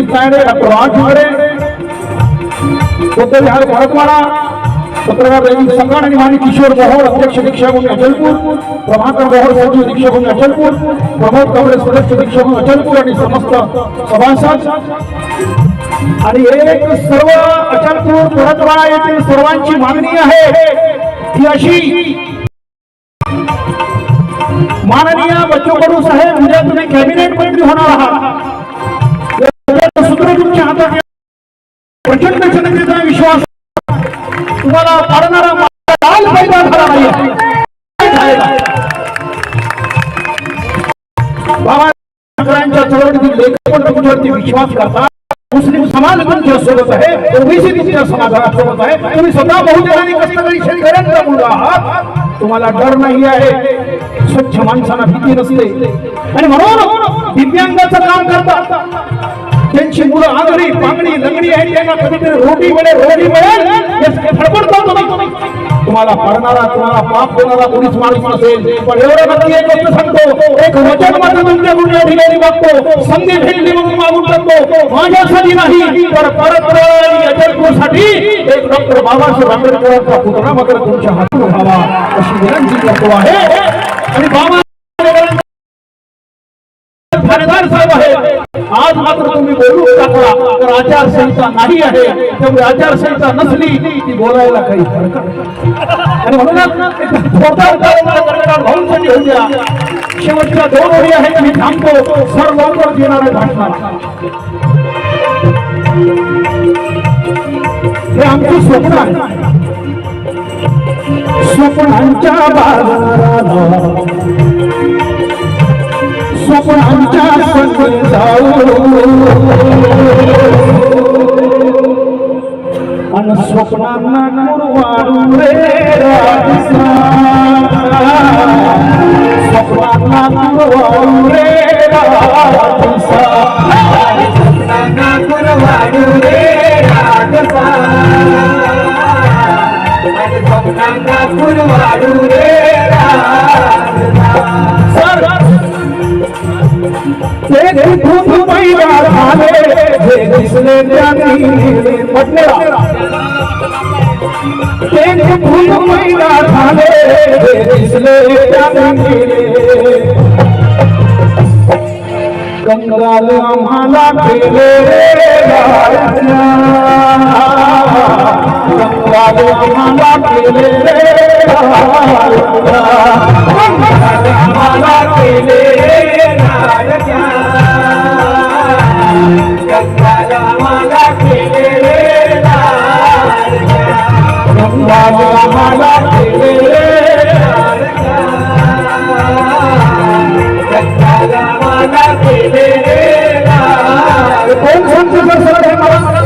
Dilip Taide doctor Raj Shivare doctor Vihar Bharatwada पत्रकार रवी संगण आणि मानी किशोर मोहोळ अध्यक्ष दीक्षाभूमी अचलपूर प्रभाकर मोहोळ सचिव दीक्षाभूमी अचलपूर प्रमोद कांबळे सदस्य दीक्षाभूमी अचलपूर आणि समस्त सभासद। आणि एक सर्व अचलपूर परतवाडा येथील सर्वांची मागणी आहे ती अशी माननीय बच्चू कडू साहेब उद्या तुम्ही कॅबिनेट मंत्री होणार आहात। प्रचंड जनतेचा विश्वास. तुम्हाला पाडणारा लाल पैदा झाला नाही झालेला. बाबा चळवळीतील लेखक पण तुमच्यावरती विश्वास करतात. मुस्लिम समाज तुमच्यासोबत आहे. ओबीसी तुमच्या समाजासोबत आहे. तुम्ही स्वतः बहुजनाने कष्टकरी शेतकऱ्यांचा मुलगा आहात. तुम्हाला डर नाही आहे. स्वच्छ माणसांना भीती नसते. आणि म्हणून दिव्यांगाचं काम करतात. त्यांची मुलं आगरी पांगडी लंगडी आहे त्यांना कधीतरी रोटी मिळेल रोटी मिळेल फडफडतो तुम्ही तुम्हाला पडणारा तुम्हाला पाप देणारा कोणीच माणूस नसेल पण एवढं नक्की एक गोष्ट सांगतो एक वचन मात्र तुमच्याकडून या ठिकाणी मागतो संधी भेटली म्हणून मागून टाकतो माझ्यासाठी नाही तर परत आणि अजयपूरसाठी एक डॉक्टर बाबासाहेब आंबेडकरांचा पुतळा मात्र तुमच्या हातून व्हावा अशी विनंती करतो आहे आणि बाबा खासदार साहेब आहेत आज मात्र तुम्ही बोलू टाकला तर आचारसंहिता नाही आहे. त्यामुळे आचारसंहिता नसली ती बोलायला काही हरकत आणि म्हणूनच भाऊंसाठी होऊ द्या शेवटच्या दोन ओळी आहेत मी थांबतो. सर लवकर येणार भाषणात. हे आमचं स्वप्न आहे. स्वप्नांच्या बाजाराला त्यांनी म्हटलेला झाले दिसले त्यांनी आम्हाला केले रे आम्हाला केले रे आम्हाला केले कंगाल आम्हाला केले रे गंगाला आम्हाला केले कोण सांगतो सर सर हे मला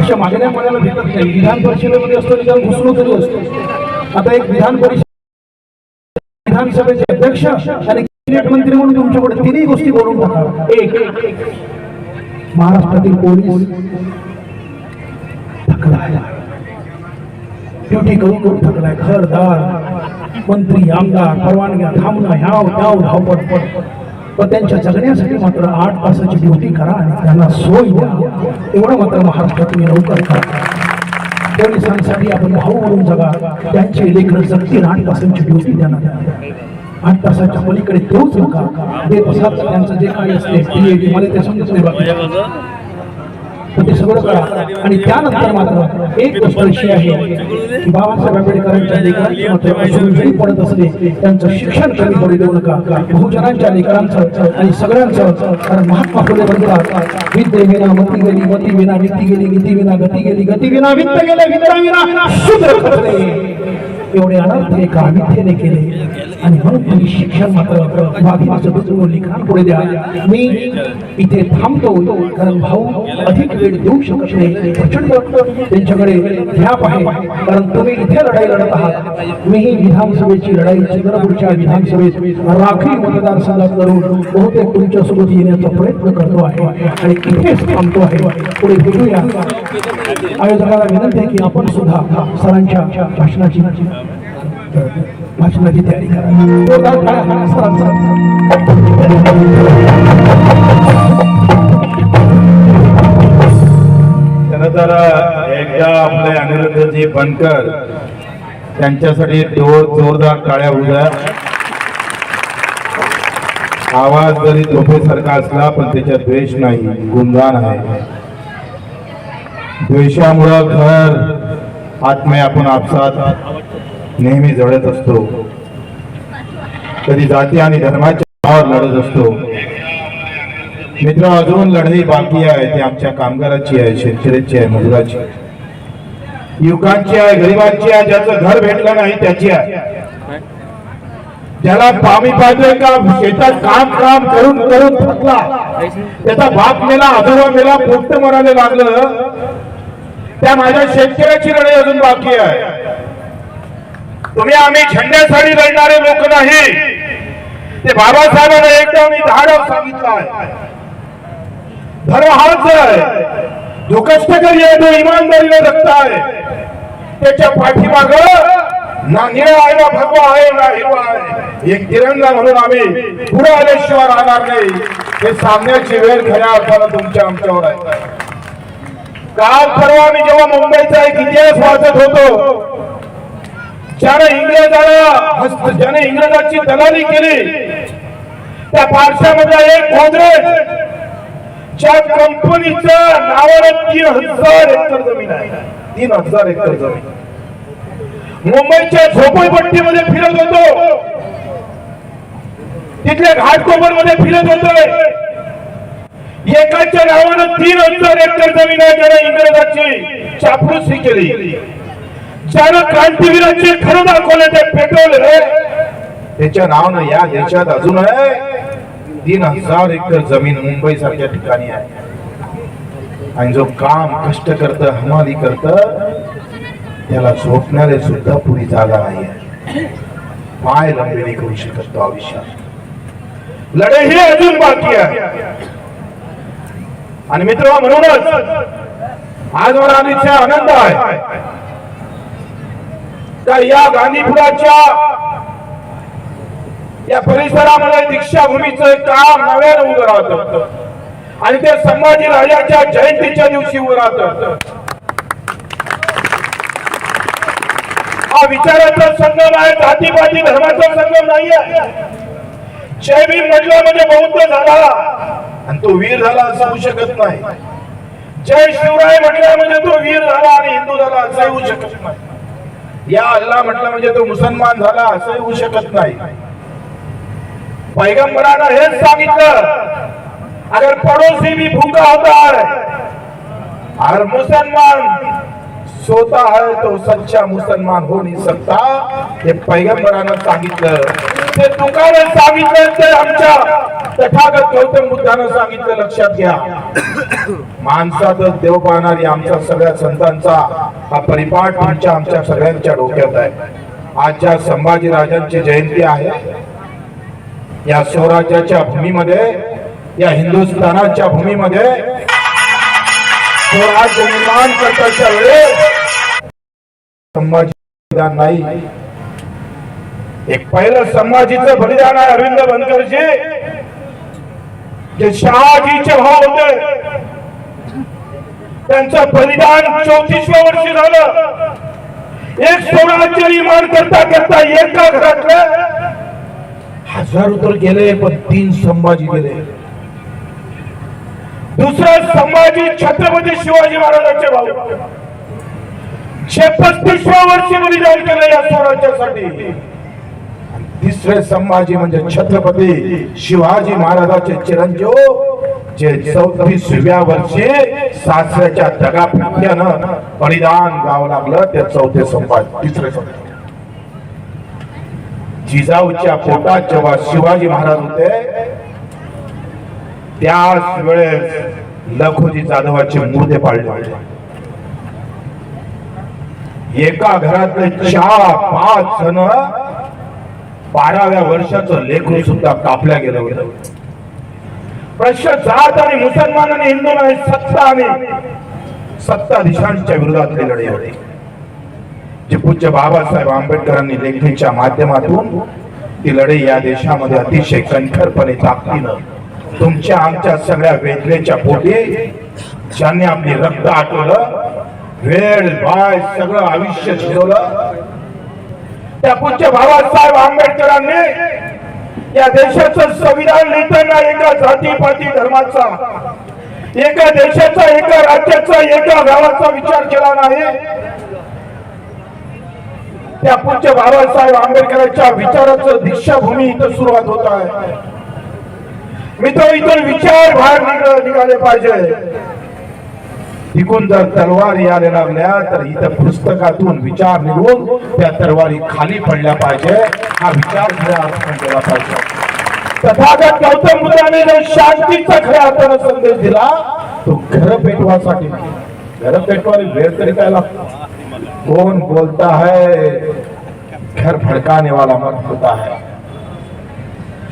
अशा मागण्या मनाला भेटत नाही विधान परिषदेमध्ये असतो निदान घुसलो तरी असतो आता एक विधान परिषद विधानसभेचे अध्यक्ष आणि कॅबिनेट मंत्री म्हणून तुमच्याकडे तिन्ही गोष्टी बोलून टाका एक महाराष्ट्रातील पोलीस थकलाय ड्युटी करून करून थकलाय घरदार मंत्री आमदार परवानग्या थांबणं ह्याव त्याव धावपट पण त्यांच्या जगण्यासाठी मात्र आठ तासाची ड्युटी करा आणि त्यांना सोय द्या. एवढं मात्र महाराष्ट्रात तुम्ही लवकर करा. पोलिसांसाठी आपण भाऊ म्हणून जगा. त्यांचे लेखन जगतील आठ तासांची ड्युटी त्यांना आठ तासाच्या पलीकडे तोच नका. देत असाल तर त्यांचं जे काही असते मला ते समजत नाही बाकी. तर ते सगळं करा. आणि त्यानंतर मात्र एक गोष्ट अशी आहे की बाबासाहेब आंबेडकरांच्या लेकरांची पडत असते. त्यांचं शिक्षण कमी पडू देऊ नका. बहुजनांच्या लेकरांचं आणि सगळ्यांचं कारण महात्मा फुले म्हणतात विद्ये विना मती गेली मती विना नीती गेली नीती विना गती गेली गती विना वित्त गेले वित्ता विना शूद्र खचले एवढे अनर्थ एका विद्येने केले. आणि म्हणून तुम्ही शिक्षण मात्र वाघिणीचं दुसरं लिखाण पुढे द्या. मी इथे थांबतो कारण भाऊ अधिक वेळ देऊ शकत नाही. प्रचंड त्यांच्याकडे ध्याप आहे. कारण तुम्ही इथे लढाई लढत आहात. मीही विधानसभेची लढाई चंद्रपूरच्या विधानसभेत राखी मतदारसंघात करून बहुतेक तुमच्यासोबत येण्याचा प्रयत्न करतो आहे आणि इथेच थांबतो आहे. पुढे भेटूया. आयोजकाला विनंती आहे की आपण सुद्धा सरांच्या भाषणाची भाषणाची तयारी करा. तर एकदा आपले अनिरुद्धजी बनकर त्यांच्यासाठी जोर जोरदार टाळ्या उद्या आवाज जरी झोपेसारखा असला पण त्याच्यात द्वेष नाही गुणगान आहे. द्वेषामुळं घर आत्मे आपण आपसात नेहमी जळत असतो. कधी जाती आणि धर्माच्या नावावर लढत असतो. मित्र अजून लढाई बाकी आहे. ती आमच्या कामगाराची आहे शेतकऱ्याची आहे मजुराची युवकांची आहे गरिबांची आहे. ज्याचं घर भेटलं नाही त्याची आहे. ज्याला पामी पाहिजे का शेतात काम काम करून करून थकला. त्याचा बाप मेला आजोबा मेला पोट मरायला लागलं. त्या माझ्या शेतकऱ्याची लढाई अजून बाकी आहे. तुम्ही आम्ही झेंड्यासाठी लढणारे लोक नाही. ते बाबासाहेबांना एकदा मी धाडव सांगितलं आहे. धर्म हाच आहे. जो कष्टकरी आहे तो इमानदारीने जगता आहे. त्याच्या पाठीमाग ना निळा आहे ना भगवा आहे ना हिरवा आहे. एक तिरंगा म्हणून आम्ही पुढे आल्याशिवाय राहणार नाही. हे सांगण्याची वेळ खऱ्या अर्थानं तुमच्या आमच्यावर आहे. काल परवा मी जेव्हा मुंबईचा एक इतिहास वाचत होतो ज्याने इंग्रजाला ज्याने इंग्रजाची दलाली केली. त्या पारशामध्ये एक गोदरेज. ज्या कंपनीच्या नावानं तीन हजार एकर जमीन आहे. तीन हजार एकर जमीन. मुंबईच्या झोपडपट्टीमध्ये फिरत होतो. तिथल्या घाटकोपरमध्ये फिरत होतोय एकाच्या नावानं तीन हजार एकर जमीन आहे ज्याने इंग्रजाची. चापलुसी केली. ज्यानं क्रांतीवीराचे खरं दाखवले ते पेटवले त्याच्या नावानं या देशात अजून तीन हजार एकर जमीन मुंबई सारख्या ठिकाणी आहे. आणि जो काम कष्ट करत हमाली करत त्याला झोपणारे सुद्धा पुरी जागा नाही आहे पाय लंबेली करू शकत तो आयुष्यात. लढाई हे अजून बाकी आहे. आणि मित्र म्हणूनच आज मला आनंद आहे. तर या गांधीपुराच्या या परिसरामध्ये दीक्षाभूमीचं काम नव्यानं उभं राहत. आणि ते संभाजी राजाच्या जयंतीच्या दिवशी उभं राहत. हा विचाराचा संगम आहे जातीपाती धर्माचा संगम नाहीये. जय भीम म्हटलं म्हणजे बौद्ध झाला. आणि तो वीर झाला असं होऊ शकत नाही. जय शिवराय म्हटलं म्हणजे तो वीर झाला आणि हिंदू झाला असं होऊ शकत नाही. या अल्ला म्हटलं म्हणजे तो मुसलमान झाला असं होऊ शकत नाही. पैगंबरानं हेच सांगितलं अगर पड़ोसी भी भूखा होता है अगर मुसलमान सोता है तो सच्चा मुसलमान हो नहीं सकता। हे पैगंबरानं सांगितलं। ते तुकानं सांगितलं ते आमच्या तथागत गौतम बुद्धानं सांगितलं लक्षात घ्या. माणसातच देव पाहणारी आमच्या सगळ्या संतांचा हा परिपाठ तुमच्या आमच्या सगळ्यांच्या डोक्यात आहे. आज ज्या संभाजी राजांची जयंती आहे. या स्वराज्याच्या भूमीमध्ये या हिंदुस्थानाच्या भूमीमध्ये स्वराज्य निर्माण करताच्या वेळेस संभाजी नाही. एक पहिलं संभाजीचं बलिदान आहे अरविंद बनकरजी. जे शहाजीचे भाव होते. त्यांचं बलिदान चौतीसव्या वर्षी झालं. एक स्वराज्य निर्माण करता करता एका घरातलं हजार तर गेले पण तीन संभाजी गेले. दुसरं संभाजी छत्रपती शिवाजी महाराजांचे भाऊ. जे पस्तीसव्या वर्षी बलिदान केलं या स्वराज्यासाठी. तिसरे संभाजी म्हणजे छत्रपती शिवाजी महाराजांचे चिरंजीव जे चौतीसव्या वर्षी सासऱ्याच्या दगा बलिदान गाव लागलं ते चौथे संभाजी तिसरे संभाजी. जिजाऊच्या पोटात जेव्हा शिवाजी महाराज होते त्याच वेळेस लखोजी जाधवाचे मुर्दे पाळले. होते एका घरातले चार पाच जण बाराव्या वर्षाचं लेखन सुद्धा कापल्या गेलं होतं प्रश्न जात आणि मुसलमान आणि हिंदू नाही सत्ता आणि सत्ताधीशांच्या विरोधातली लढाई होती. जे पूज्य बाबासाहेब आंबेडकरांनी लेखणीच्या माध्यमातून ती लढाई या देशामध्ये अतिशय कणखरपणे ताकदीनं तुमच्या आमच्या सगळ्या वेदनेच्या पोटी ज्यांनी आपली रक्त आटवलं वेळ बाय सगळं आयुष्य झिरवलं त्या पूज्य बाबासाहेब आंबेडकरांनी या देशाचं संविधान लिहिताना एका जातीपाती धर्माचा एका देशाचा एका राज्याचा एका गावाचा विचार केला नाही. त्या पूज्य बाबासाहेब आंबेडकरांच्या विचाराचं दीक्षाभूमी इथं सुरुवात होत आहे. मित्र इथून विचार बाहेर निघाले पाहिजे. इकून जर तलवारी यायला लागल्या तर इथं पुस्तकातून विचार निघून त्या तलवारी खाली पडल्या पाहिजे. हा विचार खऱ्या अर्थाने केला पाहिजे. तथागत गौतम बुद्धाने जो शांतीचा खऱ्या अर्थानं संदेश दिला तो घर पेटवासाठी घर पेटवायला वेळ तरी काय लागतो? कौन बोलता है? घर भड़काने वाला मत होता है.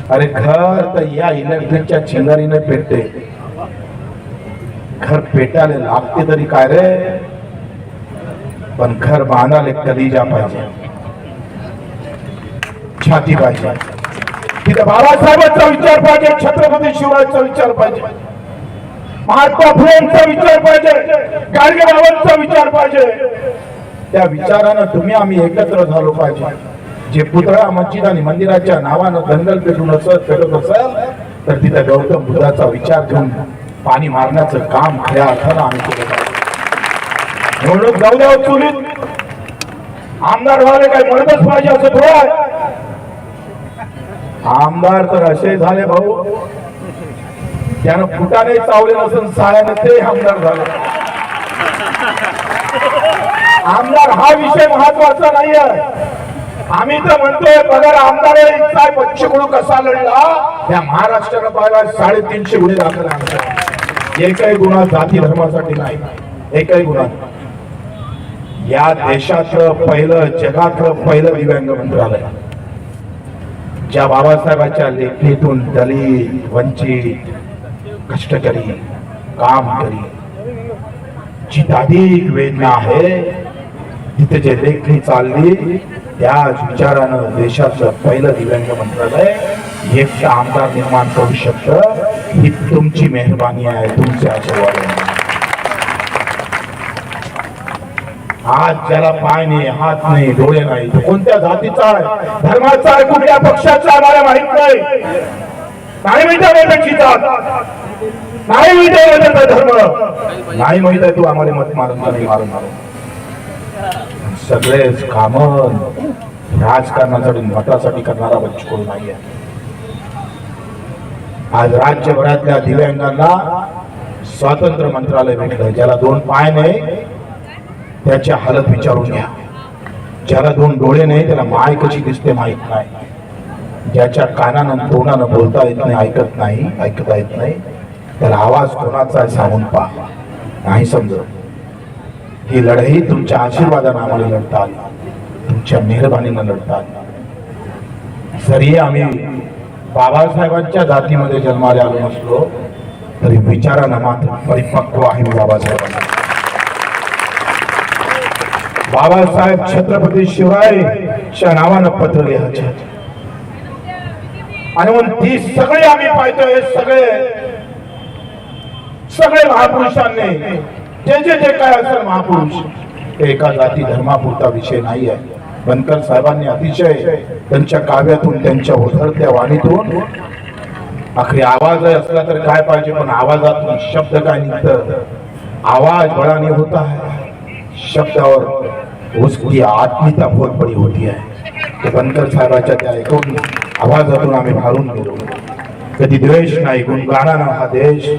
अरे घर तर या इलेक्ट्रिकच्या छिंगारीने पेटते. घर पेटायला लागते तरी काय रे? पण घर बांधायला कलिजा पाहिजे. छाती पाहिजे. तिथं बाबासाहेबांचा विचार पाहिजे छत्रपती शिवरायांचा विचार पाहिजे. महात्मा फुलेंचा विचार पाहिजे गाडगे बाबांचा विचार पाहिजे. त्या विचारानं तुम्ही आम्ही एकत्र झालो पाहिजे. जे पुतळा मस्जिद आणि मंदिराच्या नावानं दंगल पेटून असत पेटत असेल तर तिथं गौतम बुद्धाचा विचार घेऊन पाणी मारण्याचं काम खऱ्या अर्थानं आम्ही केलं पाहिजे. निवडणूक जाऊ द्या चुलीत आमदार व्हायला काय म्हणतच पाहिजे असं थोडं आमदार तर असे झाले भाऊ. त्यानं फुटाने चावले नसून सायाने ते आमदार झाले. आमदार हा विषय महत्त्वाचा नाही आम्ही तर म्हणतोय पगार आमदार काय बच्चकडू कसा लढला? या महाराष्ट्रानं पाहिला साडेतीनशे गुन्हे दाखल एकही गुन्हा जाती धर्मासाठी नाही. एकही गुन्हा या देशाचं पहिलं जगातलं पहिलं दिव्यांग मंत्रालय. ज्या बाबासाहेबांच्या लेखणीतून दलित वंचित कष्टकरी कामकरी जी अधिक वेदना आहे तिथे जे लेखणी चालली त्याच विचारानं देशाचं पहिलं दिव्यांग मंत्रालय एक आमदार निर्माण करू शकतं. ही तुमची मेहरबानी आहे तुमचे आशीर्वाद आज हात ज्याला पाय नाही हात नाही डोळे नाही तो कोणत्या जातीचा आहे? धर्माचा आहे कुठल्या पक्षाचा आम्हाला माहीत नाही. नाही माहीत आहे त्याची जात नाही माहीत आहे त्याचा धर्म. नाही माहीत आहे तू आम्हाला मत मारून नाही मारून? मारून सगळेच काम राजकारणासाठी मतासाठी करणारा बच्चू नाही आहे आज राज्यभरातल्या दिव्यांगांना स्वातंत्र्य मंत्रालय भेटलं ज्याला दोन पाय नाही त्याची हालत विचारून घ्या. ज्याला दोन डोळे नाही त्याला माय कशी दिसते माहीत नाही. ज्याच्या कानानं तोंडानं बोलता येत नाही ऐकत नाही ऐकता येत नाही त्याला आवाज कोणाचा सांगून पहा. नाही समज ही लढाई तुमच्या आशीर्वादानं आम्हाला लढता आली. तुमच्या मेहरबानीनं लढता आली. जरी आम्ही बाबासाहेबांच्या जातीमध्ये जन्माला आलो नसलो तरी विचारानं मात्र परिपक्व आहे बाबासाहेबांना बाबासाहेब. छत्रपती शिवरायच्या नावानं पत्र लिहायचे. आणि म्हणून ती सगळे आम्ही पाहतोय सगळे सगळे महापुरुषांनी जे जे जे काय असेल महापुरुष एका जाती धर्मापुरता विषय नाही आहे बनकर साहेबांनी अतिशय त्यांच्या काव्यातून त्यांच्या ओझरत्या वाणीतून आखरी आवाज असला तर काय पाहिजे पण आवाजातून शब्द काय निघतं? आवाज बळाने होता है शब्दावर उसकी आत्मीयता बहुत बड़ी होती है ते बनकर साहेबाच्या त्या ऐकून आवाजातून आम्ही भारून गेलो. कधी द्वेष नाही गुणगाणानं हा देश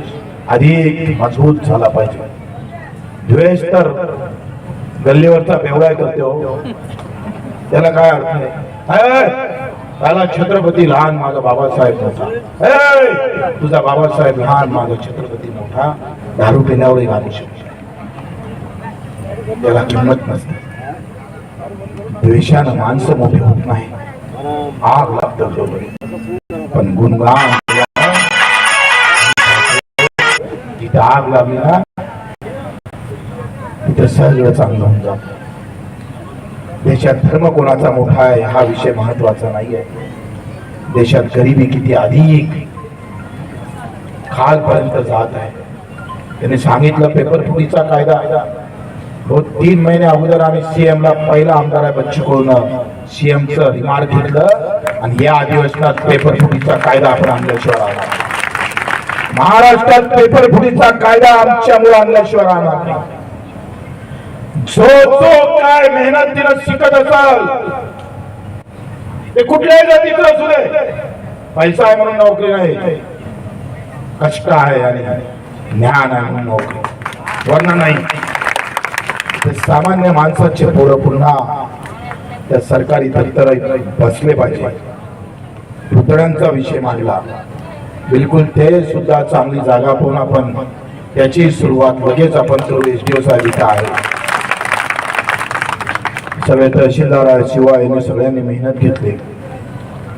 अधिक मजबूत झाला पाहिजे. द्वेष तर गल्लीवरचा बेवळा करते हो. त्याला काय अर्थ नाही. त्याला छत्रपती लहान माझा बाबासाहेब मोठा. तुझा बाबासाहेब लहान माझा छत्रपती मोठा. दारू पिल्यावर घालू शकतो. त्याला किंमत नसते. द्वेषानं माणसं मोठे होत नाही. आग लागतं पण गुणगान तिथे आग लागली ना तिथं सगळं चांगलं होऊन जातं. देशात धर्म कोणाचा मोठा आहे हा विषय महत्त्वाचा नाही आहे. देशात गरिबी किती अधिक खालपर्यंत जात आहे. त्याने सांगितलं पेपर फुटीचा कायदा तो तीन महिने अगोदर आम्ही सीएम ला पहिला आमदार आहे बच्चू कडून सीएम च रिमार्क घेतलं आणि या अधिवेशनात पेपर फुटीचा कायदा आपण आणल्याशिवाय आला महाराष्ट्रात पेपर फुटीचा कायदा आमच्यामुळे आणल्याशिवाय राहणार नाही. जो जो काय मेहनतीनं शिकत असाल ते कुठल्याही जातीचं असू दे. पैसा आहे म्हणून नोकरी नाही. कष्ट आहे आणि ज्ञान आहे म्हणून नोकरी. वर्ण नाही. ते सामान्य माणसाचे पोरं पुन्हा त्या सरकारी दप्तर बसले पाहिजे. पुतळ्यांचा विषय मांडला. बिलकुल ते सुद्धा चांगली जागा पाहून आपण त्याची सुरुवात लगेच आपण सर्व एस डी ओ साहेब इथं आहे. सगळे तहसीलदार आहे शिवाय यांनी सगळ्यांनी मेहनत घेतली.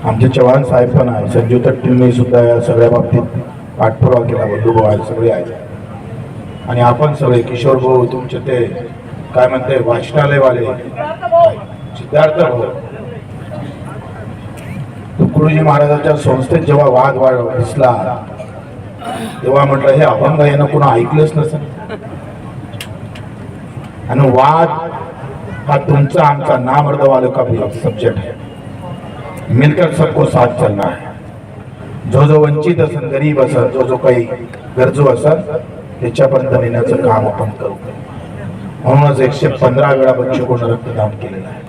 आमचे चव्हाण साहेब पण आहे संजीव तट्टींनी सुद्धा या सगळ्या बाबतीत पाठपुरावा केला बंधुभाऊ आहेत सगळे आहेत. आणि आपण सगळे किशोर भाऊ तुमचे ते काय म्हणते वाचनालयवाले. सिद्धार्थ भाऊ. तुकडोजी महाराजांच्या संस्थेत जेव्हा वाद वाढ दिसला तेव्हा म्हटलं हे अभंग यानं कुणा ऐकलंच नसेल. आणि वाद हा तुमचा आमचा नामर्द वालों का भी सब्जेक्ट है मिलकर सबको साथ चलना है. जो जो वंचित असेल गरीब असेल जो जो काही गरजू असेल त्याच्यापर्यंत नेण्याचं काम आपण करू. म्हणूनच एकशे पंधरा वेळा बच्चू कोण रक्तदान केलेलं आहे.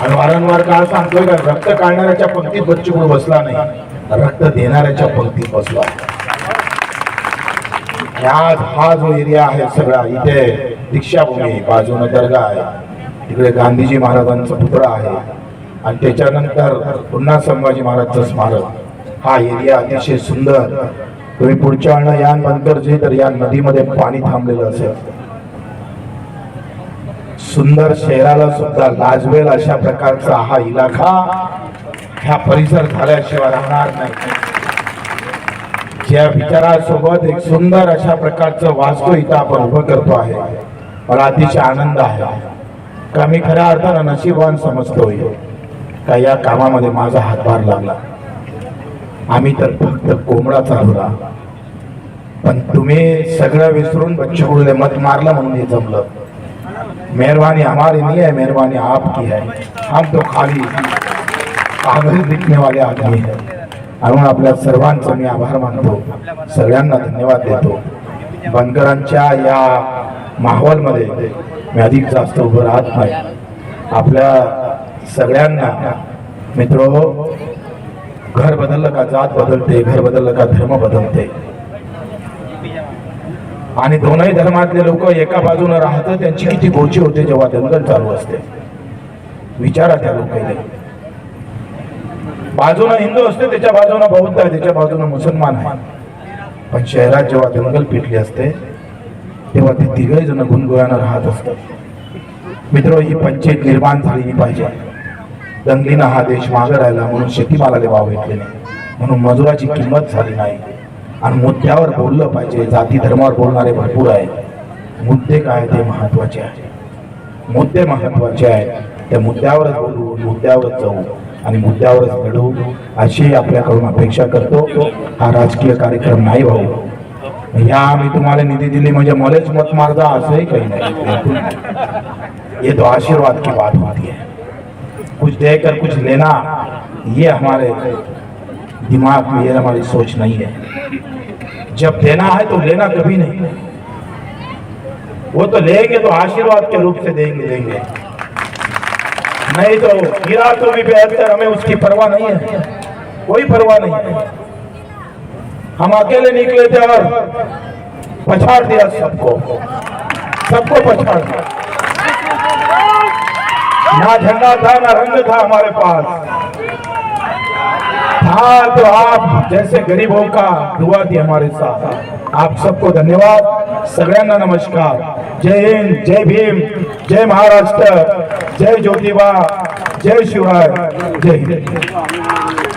आणि वारंवार काळ सांगतोय का रक्त काढणाऱ्याच्या पंक्तीत बच्चू कोण बसला नाही रक्त देणाऱ्याच्या पंक्तीत बसला. आज हा जो एरिया आहे सगळा इथे दीक्षाभूमी बाजून दर्गा आहे. तिकडे गांधीजी महाराजांचा पुतळा आहे. आणि त्याच्यानंतर पुन्हा संभाजी महाराजचं स्मारक. हा एरिया अतिशय सुंदर. तुम्ही पुढच्या वेळेला यानंतर जे तर या नदीमध्ये पाणी थांबलेलं असेल. सुंदर शहराला सुद्धा लाजवेल अशा प्रकारचा हा इलाका ह्या परिसर झाल्याशिवाय राहणार नाही. ज्या विचारासोबत एक सुंदर अशा प्रकारचं वास्तू इथं आपण उभं करतो आहे. मला अतिशय आनंद आहे. का मी खऱ्या अर्थानं नशीबवान समजतोय. का या कामामध्ये माझा हातभार लागला. आम्ही तर फक्त कोंबडा चालवला पण तुम्ही सगळं विसरून बच्चू मत मारलं म्हणून हे जमलं. मेहरबानी हमारी नाही आहे मेहरबानी आपकी है हम तो खाली कागज लिखने वाले आदमी है. म्हणून आपल्या सर्वांचा मी आभार मानतो. सगळ्यांना धन्यवाद देतो. बनकरांच्या या माहोलमध्ये मी अधिक जास्त उभं राहत नाही. आपल्या सगळ्यांना मित्र घर बदललं का जात बदलते घर बदललं का धर्म बदलते? आणि दोनही धर्मातले लोक एका बाजूने राहतं त्यांची किती गोची होते जेव्हा दंगल चालू असते? विचारा त्या लोकांनी. बाजूला हिंदू असते त्याच्या बाजूला बौद्ध आहे त्याच्या बाजूला मुसलमान आहे. पण शहरात जेव्हा दंगल पिटली असते तेव्हा ते तिघे जण गुणगुळानं राहत असतात. मित्र ही पंचायत निर्माण झाली पाहिजे. दंगलीनं हा देश मागे राहिला म्हणून शेतीमालाला वाव घेतले नाही. म्हणून मजुराची किंमत झाली नाही. आणि मुद्द्यावर बोललं पाहिजे जाती धर्मावर बोलणारे भरपूर आहेत. मुद्दे काय ते महत्त्वाचे आहे मुद्दे महत्त्वाचे आहेत. त्या मुद्द्यावरच बोलू मुद्द्यावरच जाऊ आणि मुद्द्यावरच घडू अशी आपल्याकडून अपेक्षा करतो. हा राजकीय कार्यक्रम नाही भाऊ. या मी तुम्हाला निधी दिली म्हणजे मलाच मत मारदा असंही काही. ये तो आशीर्वाद की बात होती है। कुछ देकर कुछ लेना, ये हमारे दिमाग में, ये हमारी सोच नहीं है। जब देना है तो लेना कभी नहीं। वो तो लेंगे तो आशीर्वाद के रूप से देंगे देंगे। नहीं तो गिरा तो भी बेहतर हमें उसकी परवाह नहीं है। कोई परवाह नहीं है। हम अकेले निकले थे और पछाड़ दिया सबको। सबको पछाड़ दिया। ना झंडा था, ना रंग था हमारे पास। था तो आप जैसे गरीबों का दुआ थी हमारे साथ। आप सबको धन्यवाद। सगळ्यांना नमस्कार। जय हिंद, जय भीम, जय महाराष्ट्र, जय ज्योतिबा, जय शिवाय जय हिंद।